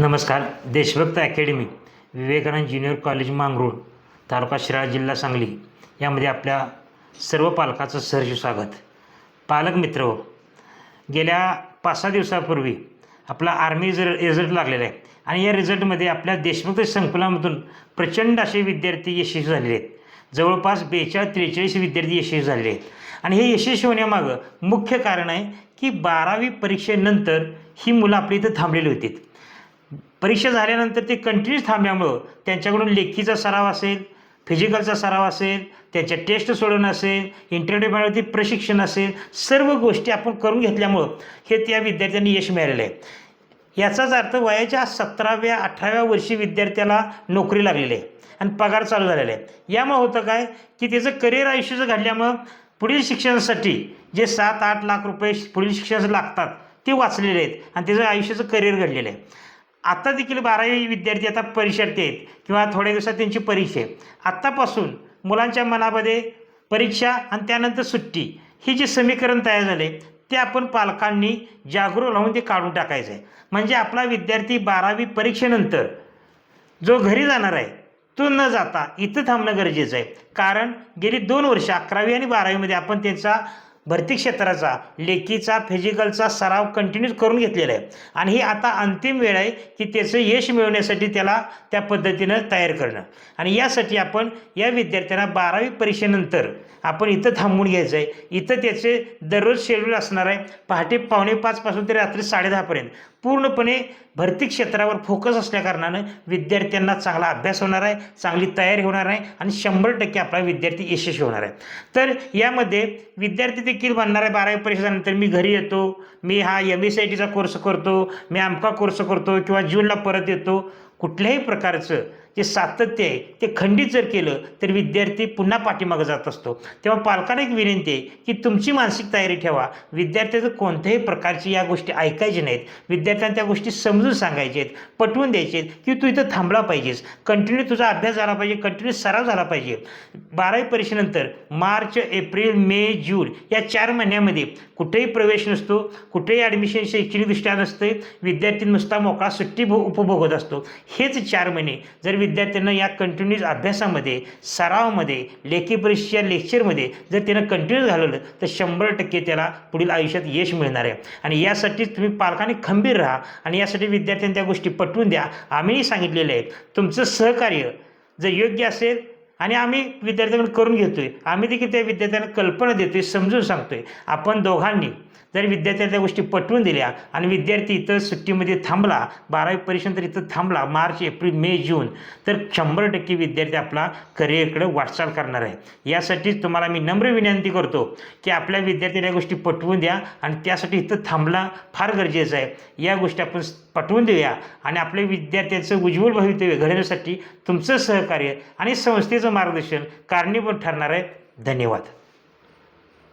नमस्कार Deshbhakt academy Vivekanand junior college Mangrul तालुका शिराळा जिल्हा सांगली यामध्ये आपल्या सर्व पालकाचं सहर्ष स्वागत. पालक मित्र हो, गेल्या पाच सहा दिवसापूर्वी आपला आर्मी ज रिझल्ट लागलेला आहे आणि या रिझल्टमध्ये आपल्या देशभक्त संकुलामधून प्रचंड असे विद्यार्थी यशस्वी झालेले आहेत. जवळपास बेचाळीस त्रेचाळीस विद्यार्थी यशस्वी झालेले आहेत. आणि हे यशस्वी होण्यामागं मुख्य कारण आहे की बारावी परीक्षेनंतर ही मुलं आपल्या इथं थांबलेली होती परीक्षा झाल्यानंतर ते कंटिन्यूस थांबल्यामुळं त्यांच्याकडून लेखीचा सराव असेल फिजिकलचा सराव असेल त्यांच्या टेस्ट सोडवणं असेल इंटरव्ह्यूवरती प्रशिक्षण असेल सर्व गोष्टी आपण करून घेतल्यामुळं हे त्या विद्यार्थ्यांनी यश मिळालेलं आहे. याचाच अर्थ वयाच्या सतराव्या अठराव्या वर्षी विद्यार्थ्याला नोकरी लागलेली आहे आणि पगार चालू झालेला आहे. यामुळं होतं काय की त्याचं करिअर आयुष्याचं घडल्यामुळं पुढील शिक्षणासाठी जे सात आठ लाख रुपये पुढील शिक्षणासाठी लागतात ते वाचलेले आहेत आणि त्याचं आयुष्याचं करिअर घडलेलं आहे. आत्ता देखील बारावी विद्यार्थी आता परीक्षार्थी आहेत किंवा थोड्या दिवसात त्यांची परीक्षा आहे. आत्तापासून मुलांच्या मनामध्ये परीक्षा आणि त्यानंतर सुट्टी हे जे समीकरण तयार झाले ते आपण पालकांनी जागरूक राहून ते काढून टाकायचं आहे. म्हणजे आपला विद्यार्थी बारावी परीक्षेनंतर जो घरी जाणार आहे तो न जाता इथं थांबणं गरजेचं आहे. कारण गेली दोन वर्ष अकरावी आणि बारावीमध्ये आपण त्यांचा भरती क्षेत्राचा लेखीचा फिजिकलचा सराव कंटिन्यू करून घेतलेला आहे. आणि ही आता अंतिम वेळ आहे की त्याचं यश मिळवण्यासाठी त्याला त्या पद्धतीनं तयार करणं. आणि यासाठी आपण या विद्यार्थ्यांना बारावी परीक्षेनंतर आपण इथं थांबून घ्यायचं आहे इथं त्याचे दररोज शेड्यूल असणार आहे. पहाटे पावणे पाचपासून ते रात्री साडेदहापर्यंत पूर्णपणे भरती क्षेत्रावर फोकस असल्याकारणानं विद्यार्थ्यांना चांगला अभ्यास होणार आहे चांगली तयारी होणार आहे आणि शंभर टक्के आपला विद्यार्थी यशस्वी होणार आहे. तर यामध्ये विद्यार्थी देखील म्हणणार आहे बारावी परीक्षेनंतर. मी घरी येतो. मी हा एम एस आय टीचा कोर्स करतो. मी आमका कोर्स करतो किंवा जूनला परत येतो. कुठल्याही प्रकारचं जे सातत्य आहे ते खंडित जर केलं तर विद्यार्थी पुन्हा पाठीमागं जात असतो. तेव्हा पालकांना एक विनंती आहे की तुमची मानसिक तयारी ठेवा. विद्यार्थ्याचं कोणत्याही प्रकारची या गोष्टी ऐकायची नाहीत. विद्यार्थ्यांना त्या गोष्टी समजून सांगायच्या आहेत पटवून द्यायचे आहेत की तू इथं थांबला पाहिजेस. कंटिन्यू तुझा अभ्यास झाला पाहिजे कंटिन्यू सराव झाला पाहिजे. बारावी परीक्षेनंतर मार्च एप्रिल मे जून या चार महिन्यामध्ये कुठेही प्रवेश नसतो. कुठेही ॲडमिशन शैक्षणिकदृष्ट्या नसते विद्यार्थी नुसता मोकळा सुट्टी उपभोगत असतो. हेच चार महिने. जर विद्यार्थ्यांना या कंटिन्यूज अभ्यासामध्ये सरावामध्ये लेखी परीक्षेच्या लेक्चरमध्ये जर त्यानं कंटिन्यूज घालवलं तर शंभर टक्के त्याला पुढील आयुष्यात यश मिळणार आहे. आणि यासाठी तुम्ही पालकांनी खंबीर राहा आणि यासाठी विद्यार्थ्यांनी त्या गोष्टी पटवून द्या. आम्हीही सांगितलेले आहेत तुमचं सहकार्य जर योग्य असेल आणि आम्ही विद्यार्थ्यांकडून करून घेतो आहे आम्ही देखील त्या विद्यार्थ्यांना कल्पना देतो आहे समजून सांगतो आहे आपण दोघांनी जर विद्यार्थ्यांना त्या गोष्टी पटवून दिल्या आणि विद्यार्थी इथं सुट्टीमध्ये थांबला बारावी परीक्षेनंतर इथं थांबला मार्च एप्रिल मे जून तर शंभर टक्के विद्यार्थी आपला करिअरकडे वाटचाल करणार आहे. यासाठीच तुम्हाला मी नम्र विनंती करतो की आपल्या विद्यार्थ्यांना या गोष्टी पटवून द्या आणि त्यासाठी इथं थांबला फार गरजेचं आहे. या गोष्टी आपण पटवून देऊया आणि आपल्या विद्यार्थ्यांचं उज्ज्वल भवितव्य घडवण्यासाठी तुमचं सहकार्य आणि संस्थेचं मार्गदर्शन कारणीभूत ठरणार आहे धन्यवाद.